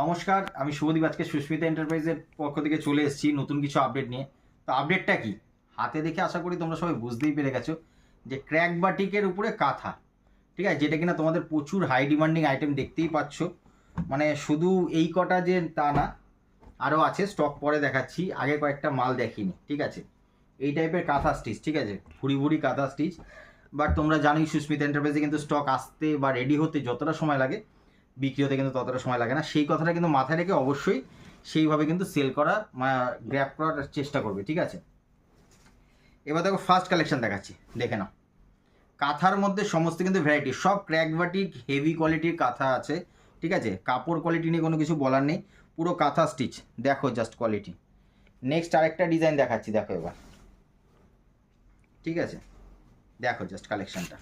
নমস্কার, আমি শুভদীপ, আজকে সুস্মিতা এন্টারপ্রাইজের পক্ষ থেকে চলে এসেছি নতুন কিছু আপডেট নিয়ে। তো আপডেটটা কি? হাতে দেখে আশা করি তোমরা সবাই বুঝতেই পেরে গেছো যে ক্র্যাক বাটিকের উপরে কাঁথা, ঠিক আছে? যেটা কিনা তোমাদের প্রচুর হাই ডিমান্ডিং আইটেম দেখতেই পাচ্ছ। মানে শুধু এই কটা যে তা না আরও আছে স্টক পরে দেখাচ্ছি, আগে কয়েকটা মাল দেখিনি, ঠিক আছে? এই টাইপের কাঁথা স্টিচ ঠিক আছে? ভুড়ি ভুড়ি কাঁথা স্টিচ বাট তোমরা জানোই সুস্মিতা এন্টারপ্রাইজে কিন্তু স্টক আসতে বা রেডি হতে যতটা সময় লাগে বিক্রি হতে কিন্তু ততটা সময় লাগে না। সেই কথাটা কিন্তু মাথায় রেখে অবশ্যই সেইভাবে কিন্তু সেল করা গ্র্যাপ করার চেষ্টা করবে, ঠিক আছে? এবার দেখো ফার্স্ট কালেকশন দেখাচ্ছি, দেখে নাও। কাঁথার মধ্যে সমস্ত কিন্তু ভ্যারাইটি সব ক্র্যাক বাটিক হেভি কোয়ালিটির কাঁথা আছে, ঠিক আছে? কাপড় কোয়ালিটি নিয়ে কোনো কিছু বলার নেই, পুরো কাঁথা স্টিচ দেখো জাস্ট কোয়ালিটি নেক্সট আরেকটা ডিজাইন দেখাচ্ছি, দেখো এবার। ঠিক আছে? দেখো জাস্ট কালেকশনটা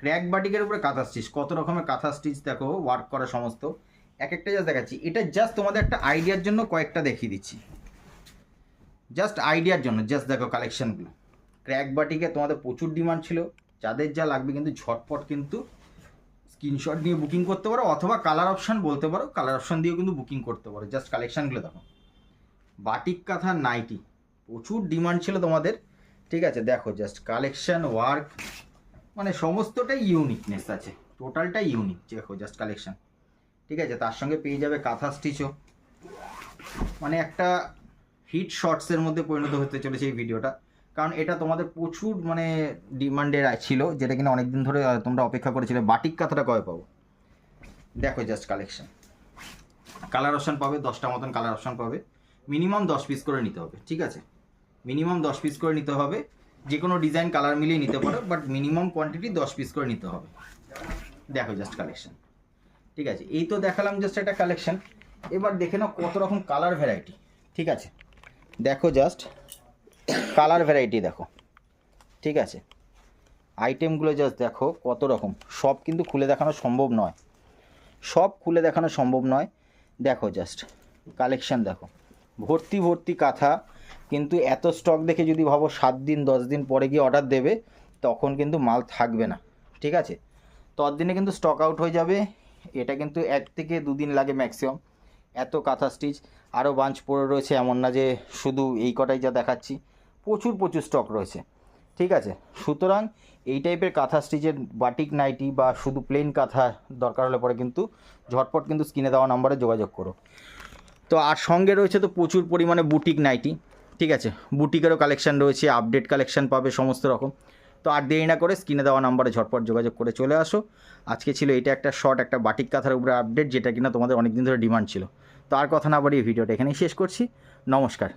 ক্র্যাক বাটিকের উপরে কাঁথা স্টিচ কত রকমের কাঁথা স্টিচ দেখো ওয়ার্ক করা সমস্ত। এক একটা জাস্ট দেখাচ্ছি। এটা জাস্ট তোমাদের একটা আইডিয়ার জন্য কয়েকটা দেখিয়ে দিচ্ছি। জাস্ট আইডিয়ার জন্য জাস্ট দেখো কালেকশানগুলো ক্র্যাক বাটিকে তোমাদের প্রচুর ডিমান্ড ছিল, যাদের যা লাগবে কিন্তু ঝটপট কিন্তু স্ক্রিনশট নিয়ে বুকিং করতে পারো, অথবা কালার অপশান বলতে পারো কালার অপশান দিয়েও কিন্তু বুকিং করতে পারো। জাস্ট কালেকশানগুলো দেখো। বাটিক কাঁথা নাইটি প্রচুর ডিমান্ড ছিল তোমাদের, ঠিক আছে? দেখো জাস্ট কালেকশান ওয়ার্ক মানে সমস্তটাই ইউনিকনেস আছে। টোটালটাই ইউনিক দেখো জাস্ট কালেকশান ঠিক আছে, তার সঙ্গে পেয়ে যাবে কাঁথা স্টিচও মানে একটা হিট শর্টসের মধ্যে পরিণত হতে চলেছে এই ভিডিওটা কারণ এটা তোমাদের প্রচুর মানে ডিমান্ডের ছিল, যেটা কিনা অনেকদিন ধরে তোমরা অপেক্ষা করেছিলে, বাটিক কাঁথাটা কবে পাবো? দেখো জাস্ট কালেকশান কালার অপশান পাবে, দশটা মতন কালার অপশান পাবে। মিনিমাম দশ পিস করে নিতে হবে, ঠিক আছে? মিনিমাম দশ পিস করে নিতে হবে। যে কোনো ডিজাইন কালার মিলিয়ে নিতে পারো বাট মিনিমাম কোয়ান্টিটি দশ পিস করে নিতে হবে। দেখো জাস্ট কালেকশন ঠিক আছে? এই তো দেখালাম জাস্ট একটা কালেকশন এবার দেখে নাও কত রকম কালার ভ্যারাইটি ঠিক আছে? দেখো জাস্ট কালার ভ্যারাইটি দেখো। ঠিক আছে? আইটেমগুলো জাস্ট দেখো কত রকম। সব কিন্তু খুলে দেখানো সম্ভব নয়। সব খুলে দেখানো সম্ভব নয়। দেখো জাস্ট কালেকশন দেখো। ভর্তি ভর্তি কাঁথা কিন্তু এত স্টক দেখে যদি ভাবো সাত দিন, দশ দিন পরে গিয়ে অর্ডার দেবে, তখন কিন্তু মাল থাকবে না, ঠিক আছে? ততদিনে কিন্তু স্টক আউট হয়ে যাবে, এটা কিন্তু এক থেকে দুদিন লাগে ম্যাক্সিমাম এত কাঁথা স্টিচ আরও বাঞ্চ পড়ে রয়েছে, এমন না যে শুধু এই কটাই যা দেখাচ্ছি, প্রচুর প্রচুর স্টক রয়েছে, ঠিক আছে? সুতরাং এই টাইপের কাঁথা স্টিচের বাটিক নাইটি বা শুধু প্লেন কাঁথা দরকার হলে পরে কিন্তু ঝটপট কিন্তু স্ক্রিনে দেওয়া নাম্বারে যোগাযোগ করো। তো আর সঙ্গে রয়েছে তো প্রচুর পরিমাণে বুটিক নাইটি ঠিক আছে, বুটিকেরও কালেকশান রয়েছে আপডেট কালেকশান পাবে, সমস্ত রকম। তো আর দেরি না করে স্ক্রিনে দেওয়া নাম্বারে ঝটপট যোগাযোগ করে চলে আসো। আজকে ছিল এটা একটা শর্ট একটা বাটিক কাঁথার উপরে আপডেট যেটা কিনা তোমাদের অনেক দিন ধরে ডিমান্ড ছিল। তো আর কথা না বাড়িয়ে ভিডিওটা এখানেই শেষ করছি। নমস্কার।